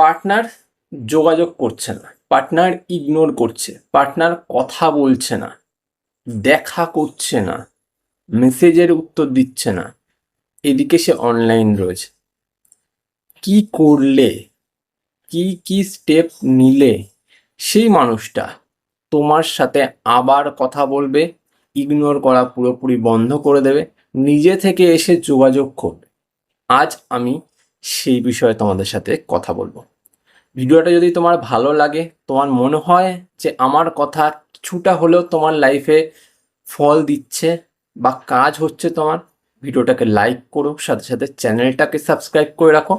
Partner যোগাযোগ করছে না, পার্টনার ইগনোর করছে, পার্টনার কথা বলছে না, দেখা করছে না, মেসেজের উত্তর দিচ্ছে না, এদিকে সে অনলাইন রয়েছে। কি করলে, কি কি স্টেপ নিলে সেই মানুষটা তোমার সাথে আবার কথা বলবে ইগনোর করা পুরোপুরি বন্ধ করে দেবে, নিজে থেকে এসে যোগাযোগ করবে? আজ আমি সেই বিষয়ে তোমাদের সাথে কথা বলব। ভিডিওটা যদি তোমার ভালো লাগে, তোমার মনে হয় যে আমার কথা কিছুটা হলেও তোমার লাইফে ফল দিচ্ছে বা কাজ হচ্ছে তোমার, ভিডিওটাকে লাইক করো, সাথে সাথে চ্যানেলটাকে সাবস্ক্রাইব করে রাখো।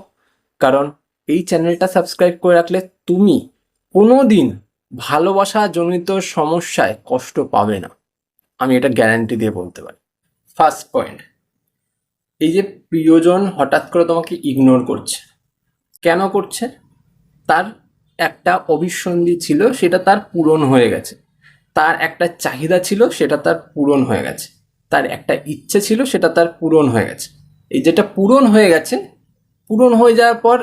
কারণ এই চ্যানেলটা সাবস্ক্রাইব করে রাখলে তুমি কোনো দিন ভালোবাসা জনিত সমস্যায় কষ্ট পাবে না। আমি এটা গ্যারান্টি দিয়ে বলতে পারি। ফার্স্ট পয়েন্ট এই যে প্রিয়জন হঠাৎ করে তোমাকে ইগনোর করছে, কেন করছে? তার একটা অভিসন্ধি ছিল, সেটা তার পূরণ হয়ে গেছে। তার একটা চাহিদা ছিল, সেটা তার পূরণ হয়ে গেছে। তার একটা ইচ্ছে ছিল, সেটা তার পূরণ হয়ে গেছে। এই যেটা পূরণ হয়ে গেছে, পূরণ হয়ে যাওয়ার পর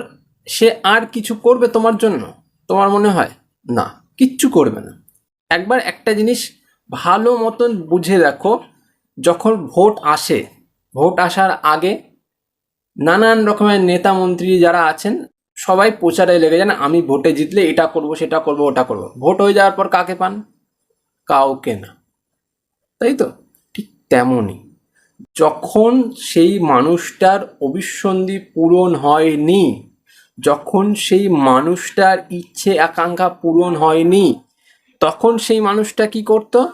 সে আর কিছু করবে তোমার জন্য? তোমার মনে হয়? না, কিচ্ছু করবে না। একবার একটা জিনিস ভালো মতন বুঝে দেখো, যখন ভোট আসে, ভোট আসার আগে নানান রকমের নেতা মন্ত্রী যারা আছেন সবাই প্রচারে লেগে যান আমি ভোটে জিতলে এটা করব, সেটা করব, ওটা করব। ভোট হয়ে যাওয়ার পর কাকে পান? কাউকে না। তাই তো? ঠিক তেমনই। যখন সেই মানুষটার অভিসন্ধি পূরণ হয়নি, যখন সেই মানুষটার ইচ্ছে, আকাঙ্ক্ষা পূরণ হয়নি, তখন সেই মানুষটা কি করত?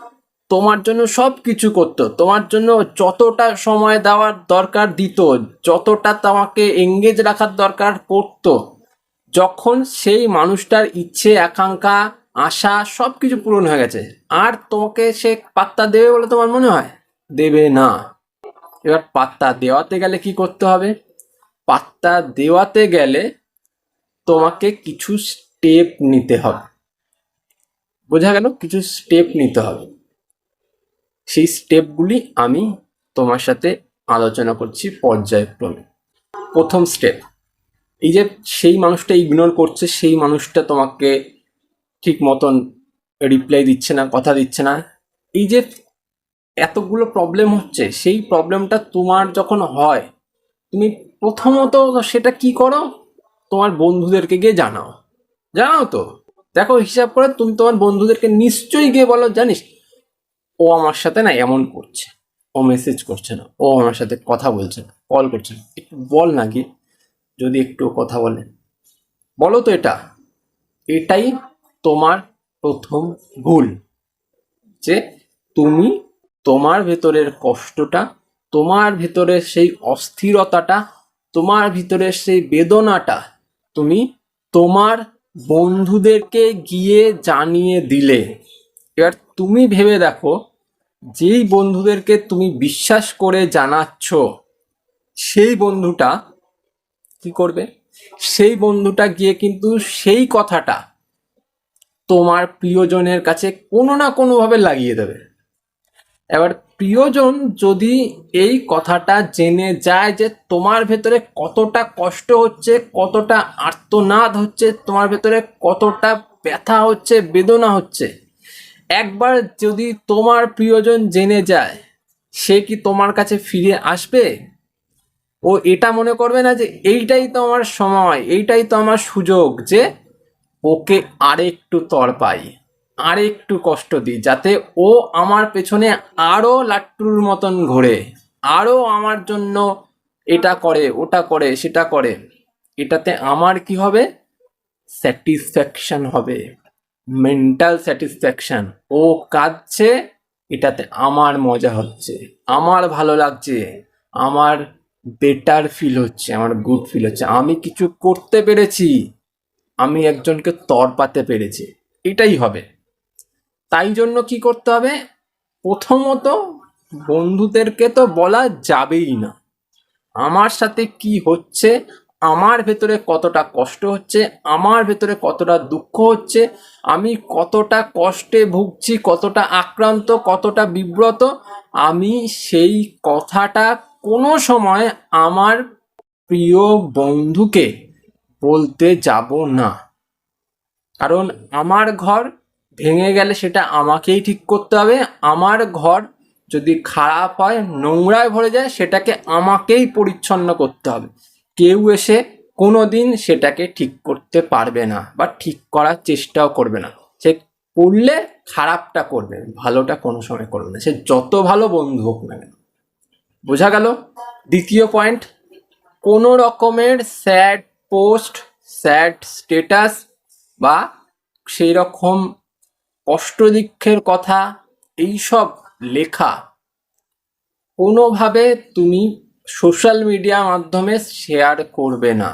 তোমার জন্য সব কিছু করত। তোমার জন্য যতটা সময় দেওয়ার দরকার দিত, যতটা তোমাকে এঙ্গেজ রাখার দরকার পড়তো যখন সেই মানুষটার ইচ্ছে, আকাঙ্ক্ষা, আশা সব কিছু পূরণ হয়ে গেছে, আর তোমাকে সে পাত্তা দেবে বলে তোমার মনে হয়? দেবে না। এবার পাত্তা দেওয়াতে গেলে কি করতে হবে? পাত্তা দেওয়াতে গেলে তোমাকে কিছু স্টেপ নিতে হবে। বোঝা গেল? কিছু স্টেপ নিতে হবে। সেই স্টেপগুলি আমি তোমার সাথে আলোচনা করছি পর্যায়ক্রমে। প্রথম স্টেপ এই যে সেই মানুষটা ইগনোর করছে, সেই মানুষটা তোমাকে ঠিক মতন রিপ্লাই দিচ্ছে না, কথা দিচ্ছে না। এই যে এতগুলো প্রবলেম হচ্ছে, সেই প্রবলেমটা তোমার যখন হয়, তুমি প্রথমত সেটা কি করো? তোমার বন্ধুদেরকে গিয়ে জানাও। জানাও তো। দেখো, হিসাব করে তুমি তোমার বন্ধুদেরকে নিশ্চয়ই গিয়ে বলো, জানিস, ও আমার সাথে না এমন করছে। ও মেসেজ করছে না। ও আমার সাথে কথা বলছে না। কল করছে না। একটু বল না গিয়ে। যদি একটু কথা বলে বলো তো এটা। এটাই তোমার প্রথম ভুল, যে তুমি তোমার ভেতরের কষ্টটা, তোমার ভেতরের সেই অস্থিরতাটা, তোমার ভিতরের সেই বেদনাটা তুমি তোমার বন্ধুদেরকে গিয়ে জানিয়ে দিলে। এবার তুমি ভেবে দেখো, যেই বন্ধুদেরকে তুমি বিশ্বাস করে জানাচ্ছ, সেই বন্ধুটা কি করবে? সেই বন্ধুটা গিয়ে কিন্তু সেই কথাটা তোমার প্রিয়জনের কাছে কোনো না কোনোভাবে লাগিয়ে দেবে। এবার প্রিয়জন যদি এই কথাটা জেনে যায় যে তোমার ভেতরে কতটা কষ্ট হচ্ছে, কতটা আর্তনাদ হচ্ছে, তোমার ভেতরে কতটা ব্যথা হচ্ছে, বেদনা হচ্ছে, একবার যদি তোমার প্রিয়জন জেনে যায়, সে কি তোমার কাছে ফিরে আসবে? ও এটা মনে করবে না যে এইটাই তো আমার সময়, এইটাই তো আমার সুযোগ যে ওকে আরেকটু তর পাই, আরেকটু কষ্ট দিই, যাতে ও আমার পেছনে আরও লাট্টুর মতন ঘোরে আরও আমার জন্য এটা করে, ওটা করে, সেটা করে। এটাতে আমার কি হবে? স্যাটিসফ্যাকশন হবে, মেন্টাল স্যাটিসফ্যাকশন। ও কাঁদছে, এটাতে আমার মজা হচ্ছে, আমার ভালো লাগছে, আমার বেটার ফিল হচ্ছে, আমার গুড ফিল হচ্ছে। আমি কিছু করতে পেরেছি, আমি একজনকে তরপাতে পেরেছি, এটাই হবে। তাই জন্য কি করতে হবে? প্রথমত বন্ধুদেরকে তো বলা যাবেই না। আমার সাথে কি হচ্ছে, আমার ভেতরে কতটা কষ্ট হচ্ছে, আমার ভেতরে কতটা দুঃখ হচ্ছে, আমি কতটা কষ্টে ভুগছি, কতটা আক্রান্ত, কতটা বিব্রত, আমি সেই কথাটা কোনো সময় আমার প্রিয় বন্ধুকে বলতে যাব না। কারণ আমার ঘর ভেঙে গেলে সেটা আমাকেই ঠিক করতে হবে। আমার ঘর যদি খারাপ হয়, নোংরায় ভরে যায়, সেটাকে আমাকেই পরিচ্ছন্ন করতে হবে। কেউ এসে কোনো দিন সেটাকে ঠিক করতে পারবে না বা ঠিক করার চেষ্টাও করবে না। সে করলে খারাপটা করবে, ভালোটা কোনো সময় করবে না। সে যত ভালো বন্ধু হোক না কেন। বোঝা গেল? দ্বিতীয় পয়েন্ট কোনো রকমের স্যাড পোস্ট স্যাড স্টেটাস বা সেই রকম কষ্টদিক্ষের কথা এইসব লেখা কোনোভাবে তুমি সোশ্যাল মিডিয়া মাধ্যমে শেয়ার করবে না।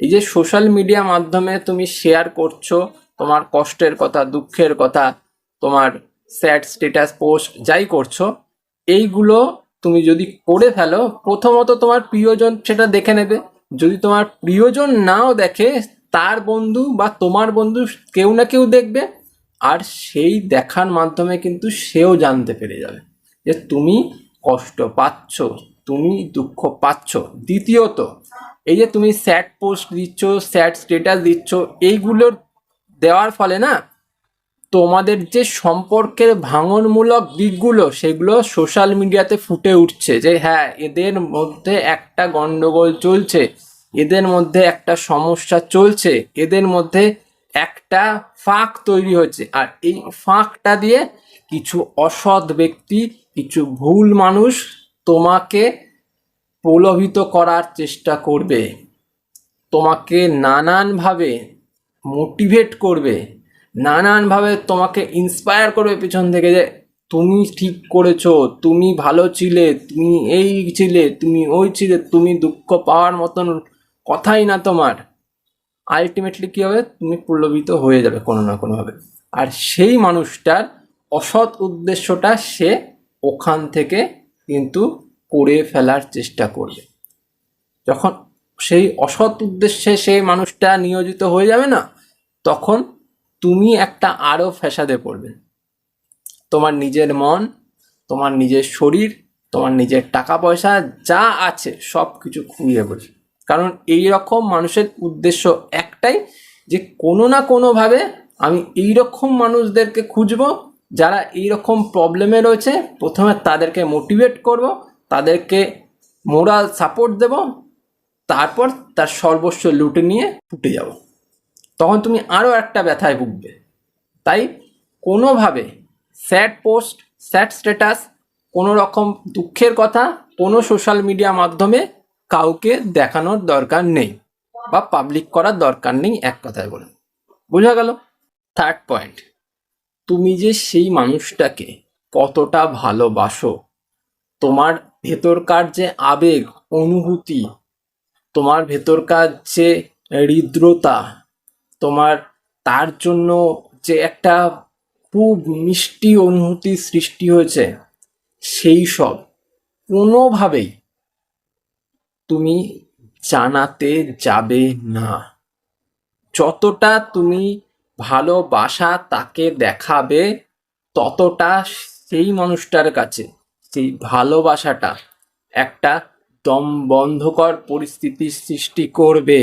এই যে সোশ্যাল মিডিয়া মাধ্যমে তুমি শেয়ার করছ, তোমার কষ্টের কথা, দুঃখের কথা, তোমার স্যাড স্টেটাস পোস্ট যাই করছ, এইগুলো তুমি যদি করে ফেলো, প্রথমত তোমার প্রিয়জন সেটা দেখে নেবে। যদি তোমার প্রিয়জন নাও দেখে, তার বন্ধু বা তোমার বন্ধু কেউ না কেউ দেখবে, আর সেই দেখার মাধ্যমে কিন্তু সেও জানতে পেরে যাবে যে তুমি কষ্ট পাচ্ছ, তুমি দুঃখ পাচ্ছ। দ্বিতীয়ত, এই যে তুমি স্যাড পোস্ট দিচ্ছ স্যাড স্টেটাস দিচ্ছ, এইগুলোর দেওয়ার ফলে না তোমাদের যে সম্পর্কের ভাঙনমূলক দিকগুলো, সেগুলো সোশ্যাল মিডিয়াতে ফুটে উঠছে যে হ্যাঁ এদের মধ্যে একটা গন্ডগোল চলছে, এদের মধ্যে একটা সমস্যা চলছে, এদের মধ্যে একটা ফাঁক তৈরি হচ্ছে। আর এই ফাঁকটা দিয়ে কিছু অসৎ ব্যক্তি, কিছু ভুল মানুষ তোমাকে প্রলোভিত করার চেষ্টা করবে, তোমাকে নানানভাবে মোটিভেট করবে নানানভাবে তোমাকে ইন্সপায়ার করবে পিছন থেকে যে, তুমি ঠিক করেছ, তুমি ভালো ছিলে, তুমি এই ছিলে, তুমি ওই ছিলে, তুমি দুঃখ পাওয়ার মতন কথাই না তোমার। আলটিমেটলি কী হবে? তুমি প্রলোভিত হয়ে যাবে কোনো না কোনোভাবে। আর সেই মানুষটার অসৎ উদ্দেশ্যটা সে ওখান থেকে কিন্তু করে ফেলার চেষ্টা করবে। যখন সেই অসৎ উদ্দেশ্যে সেই মানুষটা নিয়োজিত হয়ে যাবে না, তখন তুমি একটা আরও ফ্যাসাদে পড়বে। তোমার নিজের মন, তোমার নিজের শরীর, তোমার নিজের টাকা পয়সা যা আছে সব কিছু খুঁড়িয়ে বসে। কারণ এই রকম মানুষের উদ্দেশ্য একটাই যে কোনো না কোনোভাবে আমি এই রকম মানুষদেরকে খুঁজবো, যারা এই রকম প্রবলেমে রয়েছে, প্রথমে তাদেরকে মোটিভেট করব, তাদেরকে মোরাল সাপোর্ট দেব, তারপর তার সর্বস্ব লুটে নিয়ে ফুটে যাব। তখন তুমি আরও একটা ব্যথায় ভুগবে। তাই কোনোভাবে স্যাড পোস্ট স্যাড স্ট্যাটাস কোনো রকম দুঃখের কথা কোনো সোশ্যাল মিডিয়া মাধ্যমে কাউকে দেখানোর দরকার নেই বা পাবলিক করার দরকার নেই, এক কথায় বলে বোঝা গেল? থার্ড পয়েন্ট তুমি যে সেই মানুষটাকে কতটা ভালোবাসো, তোমার ভেতরকার যে আবেগ, অনুভূতি, তোমার ভেতরকার যে হৃদ্রতা তোমার, তার জন্য যে একটা খুব মিষ্টি অনুভূতি সৃষ্টি হয়েছে, সেই সব কোনোভাবেই তুমি জানাতে যাবে না। যতটা তুমি ভালোবাসা তাকে দেখাবে, ততটা সেই মানুষটার কাছে, সেই ভালোবাসাটা একটা দম বন্ধকর পরিস্থিতির সৃষ্টি করবে।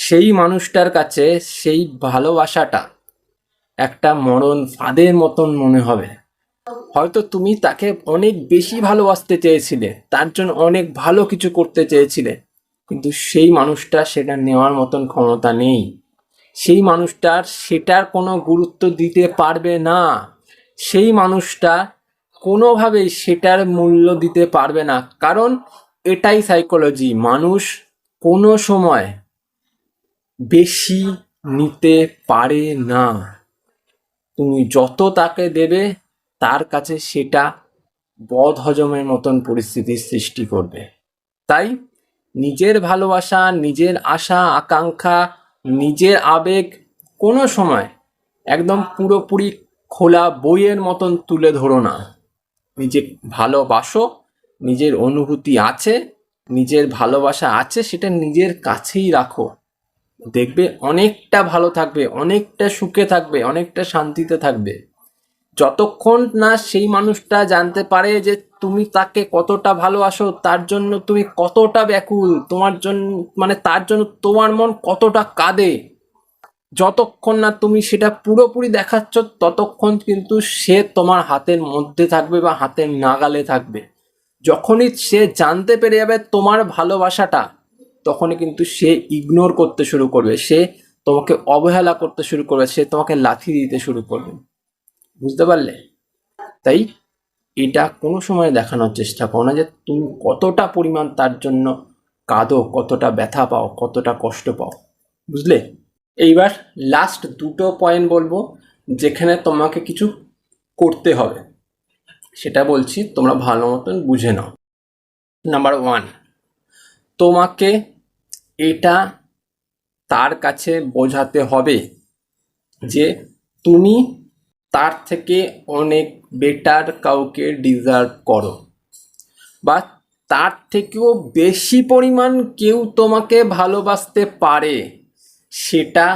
সেই মানুষটার কাছে সেই ভালোবাসাটা একটা মরণ ফাঁদের মতন মনে হবে। হয়তো তুমি তাকে অনেক বেশি ভালোবাসতে চেয়েছিলে, তার জন্য অনেক ভালো কিছু করতে চেয়েছিলে, কিন্তু সেই মানুষটা সেটা নেওয়ার মতন ক্ষমতা নেই। সেই মানুষটার সেটার কোনো গুরুত্ব দিতে পারবে না। সেই মানুষটা কোনোভাবেই সেটার মূল্য দিতে পারবে না, কারণ এটাই সাইকোলজি মানুষ কোনো সময় বেশি নিতে পারে না। তুমি যত তাকে দেবে, তার কাছে সেটা বদ হজমের মতন পরিস্থিতির সৃষ্টি করবে। তাই নিজের ভালোবাসা, নিজের আশা, আকাঙ্ক্ষা, নিজের আবেগ কোনো সময় একদম পুরোপুরি খোলা বইয়ের মতন তুলে ধরো না। নিজে ভালোবাসো, নিজের অনুভূতি আছে, নিজের ভালোবাসা আছে, সেটা নিজের কাছেই রাখো। দেখবে অনেকটা ভালো থাকবে, অনেকটা সুখে থাকবে, অনেকটা শান্তিতে থাকবে। যতক্ষণ না সেই মানুষটা জানতে পারে যে তুমি তাকে কতটা ভালোবাসো, তার জন্য তুমি কতটা ব্যাকুল, তোমার জন্য মানে তার জন্য তোমার মন কতটা কাঁদে, যতক্ষণ না তুমি সেটা পুরোপুরি দেখাচ্ছ, ততক্ষণ কিন্তু সে তোমার হাতের মধ্যে থাকবে বা হাতের নাগালে থাকবে। যখনই সে জানতে পেরে যাবে তোমার ভালোবাসাটা তখনই কিন্তু সে ইগনোর করতে শুরু করবে। সে তোমাকে অবহেলা করতে শুরু করবে, সে তোমাকে লাথি দিতে শুরু করবে। বুঝতে পারলে? তাই এটা কোনো সময় দেখানোর চেষ্টা করো না যে তুমি কতটা পরিমাণ তার জন্য কাঁদো, কতটা ব্যথা পাও, কতটা কষ্ট পাও। বুঝলে? এইবার লাস্ট দুটো পয়েন্ট বলব যেখানে তোমাকে কিছু করতে হবে। সেটা বলছি, তোমরা ভালো মতন বুঝে নাও। নাম্বার ওয়ান তোমাকে এটা তার কাছে বোঝাতে হবে যে তুমি তার থেকে অনেক বেটার কাউকে ডিজার্ভ করো বা তার থেকেও বেশি পরিমাণ কেউ তোমাকে ভালোবাসতে পারে সেটা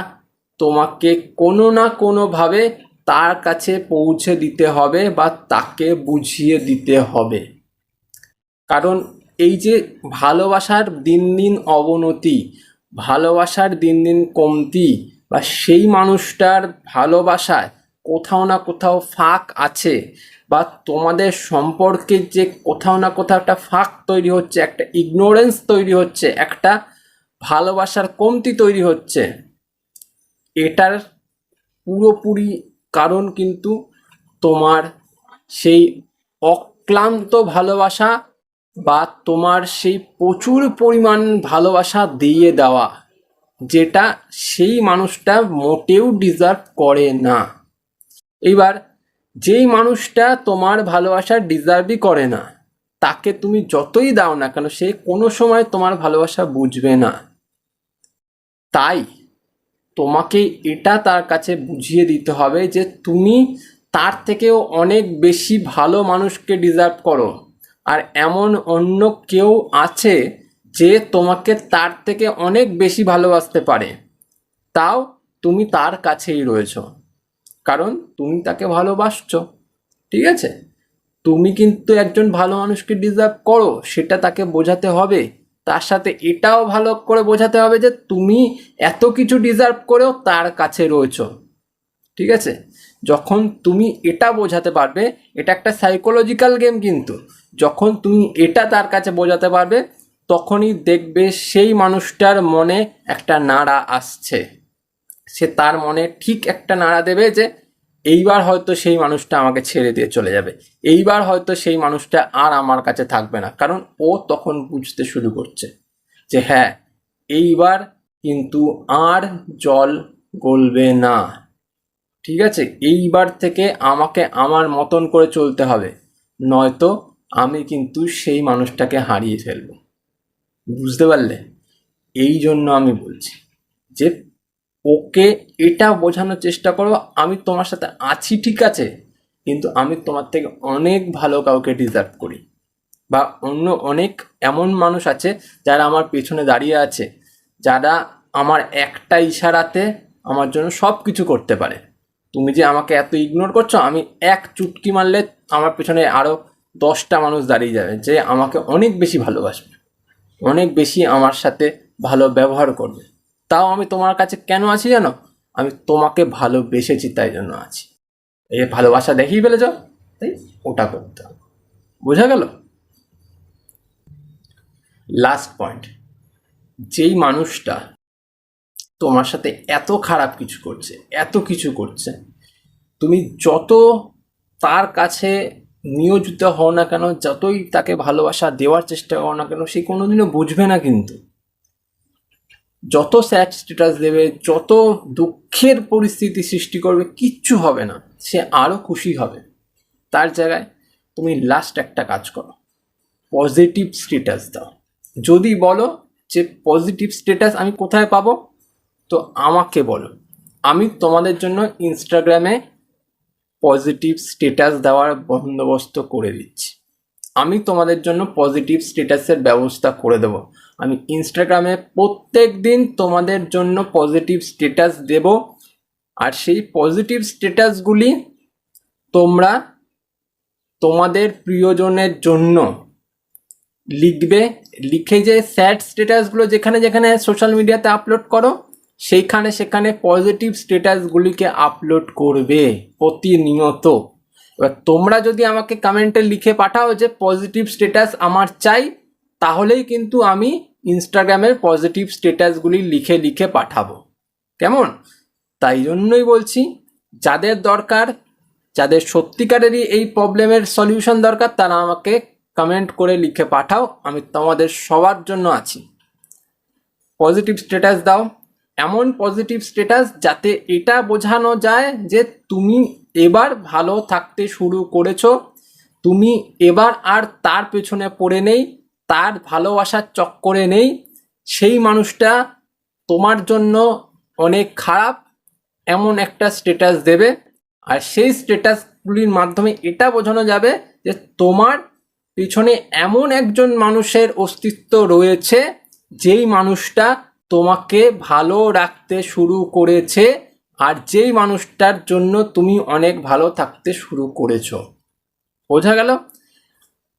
তোমাকে কোনো না কোনোভাবে তার কাছে পৌঁছে দিতে হবে বা তাকে বুঝিয়ে দিতে হবে। কারণ এই যে ভালোবাসার দিন দিন অবনতি, ভালোবাসার দিন দিন কমতি বা সেই মানুষটার ভালোবাসায় কোথাও না কোথাও ফাঁক আছে বা তোমাদের সম্পর্কে যে কোথাও না কোথাও একটা ফাঁক তৈরি হচ্ছে, একটা ইগনোরেন্স তৈরি হচ্ছে, একটা ভালোবাসার কমতি তৈরি হচ্ছে, এটার পুরোপুরি কারণ কিন্তু তোমার সেই অক্লান্ত ভালোবাসা বা তোমার সেই প্রচুর পরিমাণ ভালোবাসা দিয়ে দেওয়া, যেটা সেই মানুষটা মোটেও ডিজার্ভ করে না। এবার, যেই মানুষটা তোমার ভালোবাসা ডিজার্ভই করে না, তাকে তুমি যতই দাও না কেন, সে কোনো সময় তোমার ভালোবাসা বুঝবে না। তাই তোমাকে এটা তার কাছে বুঝিয়ে দিতে হবে যে তুমি তার থেকেও অনেক বেশি ভালো মানুষকে ডিজার্ভ করো। আর এমন অন্য কেউ আছে যে তোমাকে তার থেকে অনেক বেশি ভালোবাসতে পারে। তাও তুমি তার কাছেই রয়েছো। কারণ তুমি তাকে ভালোবাসছো। ঠিক আছে? তুমি কিন্তু একজন ভালো মানুষকে ডিজার্ভ করো, সেটা তাকে বোঝাতে হবে। তার সাথে এটাও ভালো করে বোঝাতে হবে যে তুমি এত কিছু ডিজার্ভ করেও তার কাছে রয়েছ। ঠিক আছে? যখন তুমি এটা বোঝাতে পারবে, এটা একটা সাইকোলজিক্যাল গেম কিন্তু। যখন তুমি এটা তার কাছে বোঝাতে পারবে, তখনই দেখবে সেই মানুষটার মনে একটা নাড়া আসছে। সে তার মনে ঠিক একটা নাড়া দেবে যে, এইবার হয়তো সেই মানুষটা আমাকে ছেড়ে দিয়ে চলে যাবে। এইবার হয়তো সেই মানুষটা আর আমার কাছে থাকবে না। কারণ ও তখন বুঝতে শুরু করছে যে হ্যাঁ এইবার কিন্তু আর জল গলবে না। ঠিক আছে? এইবার থেকে আমাকে আমার মতন করে চলতে হবে। নয়তো আমি কিন্তু সেই মানুষটাকে হারিয়ে ফেলব। বুঝতে পারলে? এই জন্য আমি বলছি যে, ওকে এটা বোঝানোর চেষ্টা করো, আমি তোমার সাথে আছি, ঠিক আছে? কিন্তু আমি তোমার থেকে অনেক ভালো কাউকে ডিজার্ভ করি। বা অন্য অনেক এমন মানুষ আছে যারা আমার পেছনে দাঁড়িয়ে আছে, যারা আমার একটা ইশারাতে আমার জন্য সব কিছু করতে পারে। তুমি যে আমাকে এত ইগনোর করছ, আমি এক চুটকি মারলে আমার পেছনে আরও দশটা মানুষ দাঁড়িয়ে যাবে যে আমাকে অনেক বেশি ভালোবাসবে, অনেক বেশি আমার সাথে ভালো ব্যবহার করবে। তাও আমি তোমার কাছে কেন আছি জানো? আমি তোমাকে ভালোবেসেছি তাই জন্য আছি। এই ভালোবাসা দেখিয়ে ফেলেছ, তাই ওটা করতে হবে। বোঝা গেল? লাস্ট পয়েন্ট যেই মানুষটা তোমার সাথে এত খারাপ কিছু করছে, এত কিছু করছে। তুমি যত তার কাছে নিয়োজিত হও না কেন, যতই তাকে ভালোবাসা দেওয়ার চেষ্টা করো না কেন, সে কোনোদিনও বুঝবে না কিন্তু। যত স্যাড স্ট্যাটাস দেবে, যত দুঃখের পরিস্থিতি সৃষ্টি করবে, কিচ্ছু হবে না, সে আরও খুশি হবে। তার জায়গায় তুমি লাস্ট একটা কাজ করো পজিটিভ স্ট্যাটাস দাও। যদি বলো যে পজিটিভ স্ট্যাটাস আমি কোথায় পাবো? তো আমাকে বলো, আমি তোমাদের জন্য ইনস্টাগ্রামে পজিটিভ স্ট্যাটাস দেওয়ার বন্দোবস্ত করে দিচ্ছি। আমি তোমাদের জন্য পজিটিভ স্ট্যাটাসের ব্যবস্থা করে দেবো। আমি ইনস্টাগ্রামে প্রত্যেক দিন তোমাদের জন্য পজিটিভ স্ট্যাটাস দেব। আর সেই পজিটিভ স্ট্যাটাসগুলি তোমরা তোমাদের প্রিয়জনের জন্য লিখবে। লিখে যে স্যাড স্ট্যাটাসগুলো যেখানে যেখানে সোশ্যাল মিডিয়াতে আপলোড করো সেইখানে সেখানে পজিটিভ স্ট্যাটাসগুলিকে আপলোড করবে প্রতিনিয়ত। এবার তোমরা যদি আমাকে কমেন্টে লিখে পাঠাও যে পজিটিভ স্ট্যাটাস আমার চাই, তাহলেই কিন্তু আমি ইনস্টাগ্রামের পজিটিভ স্ট্যাটাসগুলি লিখে লিখে পাঠাবো। কেমন? তাই জন্যই বলছি, যাদের দরকার, যাদের সত্যিকারেরই এই প্রবলেমের সলিউশন দরকার, তারা আমাকে কমেন্ট করে লিখে পাঠাও, আমি তোমাদের সবার জন্য আছি। পজিটিভ স্ট্যাটাস দাও এমন পজিটিভ স্ট্যাটাস যাতে এটা বোঝানো যায় যে তুমি এবার ভালো থাকতে শুরু করেছ। তুমি এবার আর তার পেছনে পড়ে নেই, তার ভালোবাসার চক্করে নেই। সেই মানুষটা তোমার জন্য অনেক খারাপ, এমন একটা স্ট্যাটাস দেবে। আর সেই স্ট্যাটাসগুলির মাধ্যমে এটা বোঝানো যাবে যে তোমার পিছনে এমন একজন মানুষের অস্তিত্ব রয়েছে, যেই মানুষটা তোমাকে ভালো রাখতে শুরু করেছে আর যেই মানুষটার জন্য তুমি অনেক ভালো থাকতে শুরু করেছ। বোঝা গেল?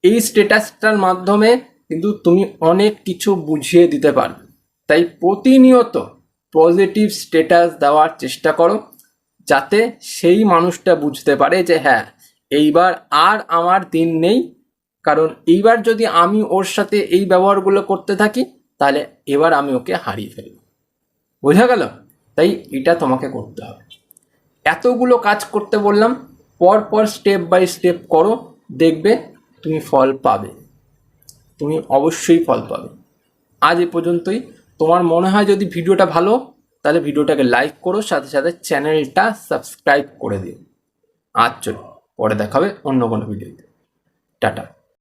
এই স্ট্যাটাসটার মাধ্যমে কিন্তু তুমি অনেক কিছু বুঝিয়ে দিতে পারবে। তাই প্রতিনিয়ত পজিটিভ স্ট্যাটাস দেওয়ার চেষ্টা করো, যাতে সেই মানুষটা বুঝতে পারে যে হ্যাঁ এইবার আর আমার দিন নেই। কারণ এইবার যদি আমি ওর সাথে এই ব্যবহারগুলো করতে থাকি তাহলে এবার আমি ওকে হারিয়ে ফেলব। বোঝা গেল? তাই এটা তোমাকে করতে হবে। এতগুলো কাজ করতে বললাম পর পর স্টেপ বাই স্টেপ করো, দেখবে তুমি ফল পাবে। তুমি অবশ্যই ফল পাবে। আজ এ পর্যন্তই। তোমার মনে হয় যদি ভিডিওটা ভালো, তাহলে ভিডিওটাকে লাইক করো, সাথে সাথে চ্যানেলটা সাবস্ক্রাইব করে দিও। আজ চলো, পরে দেখাবে অন্য কোনো ভিডিওতে টাটা।